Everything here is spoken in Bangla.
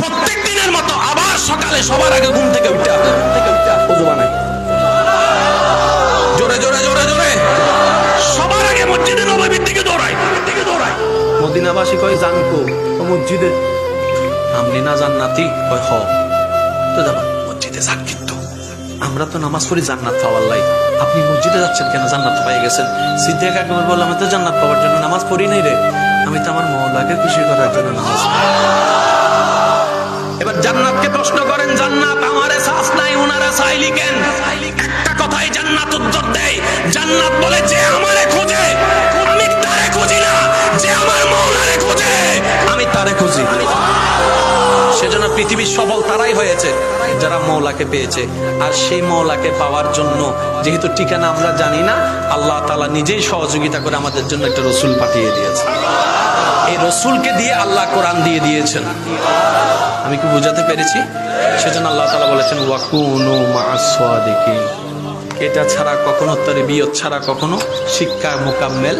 প্রত্যেক দিনের মতো আবার সকালে সবার আগে ঘুম থেকে উঠা থেকে উঠা জোরে জোরে জোরে জোরে। সবার আগে মসজিদে দিকে দৌড়াই। দিকে দৌড়াই। মদিনাবাসী কয় জানকো ও মসজিদে? আমনি না জান্নাতি? কয় হ। তো যাবা। মসজিদে যান কিন্তু। আমরা তো নামাজ পড়ি জান্নাত পাওয়ার লাই। আপনি মসজিদে যাচ্ছেন কেন? জান্নাত পেয়ে গেছেন। সিদ্দিক আকবর বললাম আমি তো জান্নাত পাওয়ার জন্য নামাজ পড়ি নাই রে। আমি তো আমার মহল্লাকে খুশি করার জন্য নামাজ পড়ি। জান্নাতকে প্রশ্ন করেন, জান্নাত আমারে শ্বাস নাই ওনারা চাইলি কেন একটা কথাই জান্নাত উত্তর দেয়। জান্নাত বলে, যে আমারে খোঁজে, আমি তারে খুঁজি না, যে আমার মৌলারে খোঁজে। আমি তারে খুঁজি। সেজন্য পৃথিবীর সফল তারাই হয়েছে, যারা মৌলাকে পেয়েছে। আর সেই মৌলাকে পাওয়ার জন্য যেহেতু ঠিকানা আমরা জানি না, আল্লাহ তালা নিজেই সহযোগিতা করে আমাদের জন্য একটা রসুল পাঠিয়ে দিয়েছে রসুলকে দিয়ে আল্লাহ কোরআন দিয়ে দিয়েছেন। আমি কি বুঝাতে পেরেছি? সেজন্য আল্লাহ তালা বলেছেন, ওয়াকুনু মাসওয়াদিকিন এটা ছাড়া কখনো তরবিয়ত ছাড়া কখনো শিক্ষা মোকাম্মেল